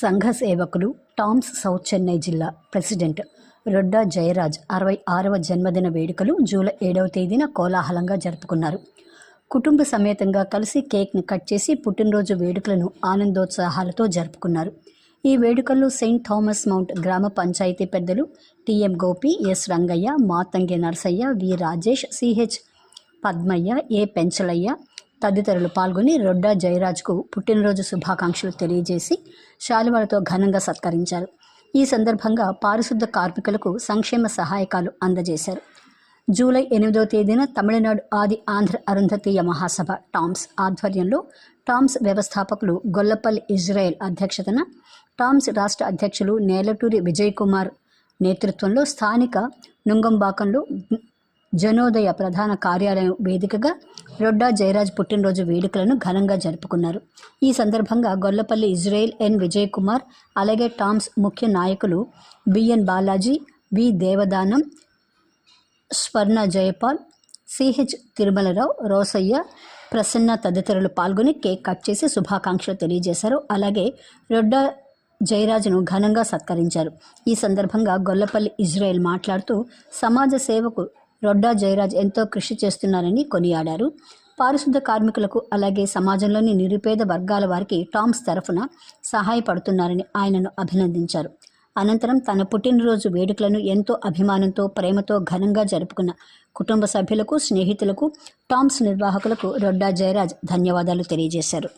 సంఘ సేవకులు Toms south Chennai జిల్లా ప్రెసిడెంట్ రొడ్డా జయరాజ్ అరవై ఆరవ జన్మదిన వేడుకలు జూలై ఏడవ తేదీన కోలాహలంగా జరుపుకున్నారు. కుటుంబ సమేతంగా కలిసి కేక్ను కట్ చేసి పుట్టినరోజు వేడుకలను ఆనందోత్సాహాలతో జరుపుకున్నారు. ఈ వేడుకల్లో సెయింట్ థామస్ మౌంట్ గ్రామ పంచాయతీ పెద్దలు TM Gopi S Rangaiah Matangi Narasaiah V Rajesh CH Padmaiah A Penchalaiah తదితరులు పాల్గొని రొడ్డా జయరాజ్కు పుట్టినరోజు శుభాకాంక్షలు తెలియజేసి శాలువాలతో ఘనంగా సత్కరించారు. ఈ సందర్భంగా పారిశుద్ధ కార్మికులకు సంక్షేమ సహాయకాలు అందజేశారు. జూలై ఎనిమిదవ తేదీన తమిళనాడు ఆది ఆంధ్ర అరుంధతీయ మహాసభ టామ్స్ ఆధ్వర్యంలో టామ్స్ వ్యవస్థాపకులు గొల్లపల్లి ఇజ్రాయెల్ అధ్యక్షతన టామ్స్ రాష్ట్ర అధ్యక్షులు నేలటూరి విజయ్ కుమార్ నేతృత్వంలో స్థానిక నుంగంబాకంలో జనోదయ ప్రధాన కార్యాలయం వేదికగా రొడ్డా జయరాజ్ పుట్టినరోజు వేడుకలను ఘనంగా జరుపుకున్నారు. ఈ సందర్భంగా గొల్లపల్లి ఇజ్రాయెల్ ఎన్ విజయ్ కుమార్ అలాగే టామ్స్ ముఖ్య నాయకులు BN Balaji V Devadanam Swarna Jayapal CH Tirumalarao Rosaiah Prasanna తదితరులు పాల్గొని కేక్ కట్ చేసి శుభాకాంక్షలు తెలియజేశారు. అలాగే రొడ్డా జయరాజును ఘనంగా సత్కరించారు. ఈ సందర్భంగా గొల్లపల్లి ఇజ్రాయెల్ మాట్లాడుతూ సమాజ సేవకు రొడ్డా జయరాజ్ ఎంతో కృషి చేస్తున్నారని కొనియాడారు. పారిశుద్ధ కార్మికులకు అలాగే సమాజంలోని నిరుపేద వర్గాల వారికి టామ్స్ తరఫున సహాయపడుతున్నారని ఆయనను అభినందించారు. అనంతరం తన పుట్టినరోజు వేడుకలను ఎంతో అభిమానంతో ప్రేమతో ఘనంగా జరుపుకున్న కుటుంబ సభ్యులకు స్నేహితులకు టామ్స్ నిర్వాహకులకు రొడ్డా జయరాజ్ ధన్యవాదాలు తెలియజేశారు.